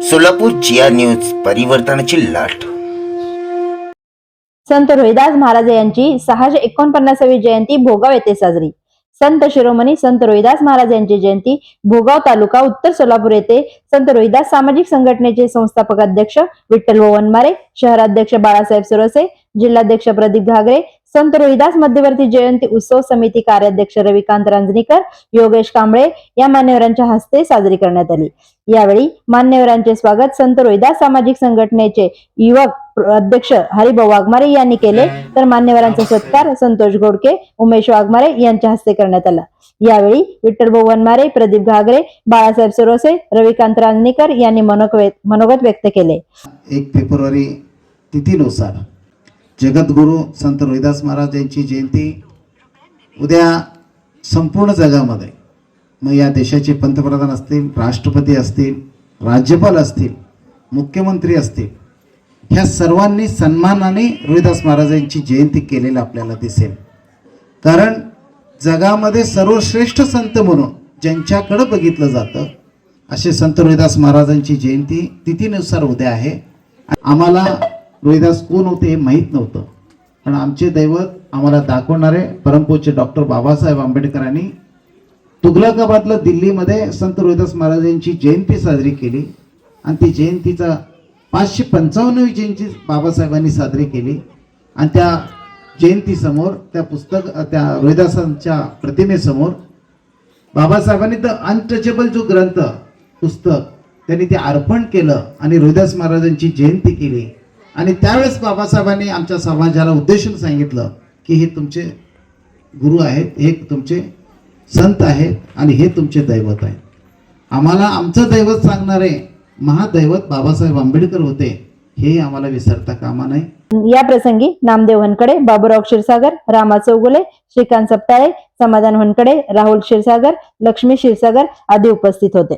सोलापूर जिया news परिवर्तनाची लाट. संत रोहिदास महाराज यांची सहाशे एकोणपन्नासावी जयंती भोगाव येथे साजरी. संत शिरोमणी संत रोहिदास महाराज यांची जयंती भोगाव तालुका उत्तर सोलापूर येथे संत रोहिदास सामाजिक संघटनेचे संस्थापक अध्यक्ष विठ्ठल वनमारे शहराध्यक्ष बाळासाहेब सुरसे जिल्हाध्यक्ष प्रदीप घागरे संत रोहिदास मध्यवर्ती जयंती उत्सव समिती कार्याध्यक्ष रविकांत रांजणीकर योगेश कांबळे या मान्यवरांच्या हस्ते साजरी करण्यात आली. यावेळी मान्यवरांचे स्वागत संत रोहिदास सामाजिक संघटनेचे युवक अध्यक्ष हरिभाऊ वाघमारे यांनी केले. तर मान्यवरांचा सत्कार संतोष घोडके उमेश वाघमारे यांच्या हस्ते करण्यात आला. यावेळी विठ्ठलभाऊ वनमारे प्रदीप घागरे बाळासाहेब सुरोसे रविकांत रांजणीकर यांनी मनोगत व्यक्त केले. एक फेब्रुवारी तिथीनुसार जगद्गुरू संत रोहिदास महाराज यांची जयंती उद्या संपूर्ण जगामध्ये. मग या देशाचे पंतप्रधान असतील राष्ट्रपती असतील राज्यपाल असतील मुख्यमंत्री असतील ह्या सर्वांनी सन्मानाने रोहिदास महाराजांची जयंती केलेलं आपल्याला दिसेल. कारण जगामध्ये सर्वश्रेष्ठ संत म्हणून ज्यांच्याकडं बघितलं जातं असे संत रोहिदास महाराजांची जयंती तिथीनुसार उद्या आहे. आम्हाला रोहिदास कोण होते हे माहीत नव्हतं. पण आमचे दैवत आम्हाला दाखवणारे परमपूज्य डॉक्टर बाबासाहेब आंबेडकरांनी तुगलकाबादला दिल्लीमध्ये संत रोहिदास महाराजांची जयंती साजरी केली आणि ती जयंतीचा पाचशे पंचावन्नवी जयंती बाबासाहेबांनी साजरी केली. आणि त्या जयंतीसमोर त्या पुस्तक त्या रोहिदासांच्या प्रतिमेसमोर बाबासाहेबांनी द अनटचेबल जो ग्रंथ पुस्तक त्यांनी ते अर्पण केलं आणि रोहिदास महाराजांची जयंती केली. आणि त्यावेळेस बाबासाहेबांनी आमच्या समाजाला उद्देशून सांगितलं की हे तुमचे गुरु आहेत हे तुमचे संत आहेत आणि हे तुमचे दैवत आहेत. आम्हाला आमचं दैवत सांगणारे महादैवत बाबासाहेब आंबेडकर होते हे आम्हाला विसरता कामा नाही या प्रसंगी नामदेव हनकडे बाबूराव क्षीरसागर रामा चौगुले श्रीकांत सप्ताळे समाधान हनकडे राहुल क्षीरसागर लक्ष्मी क्षीरसागर आदी उपस्थित होते.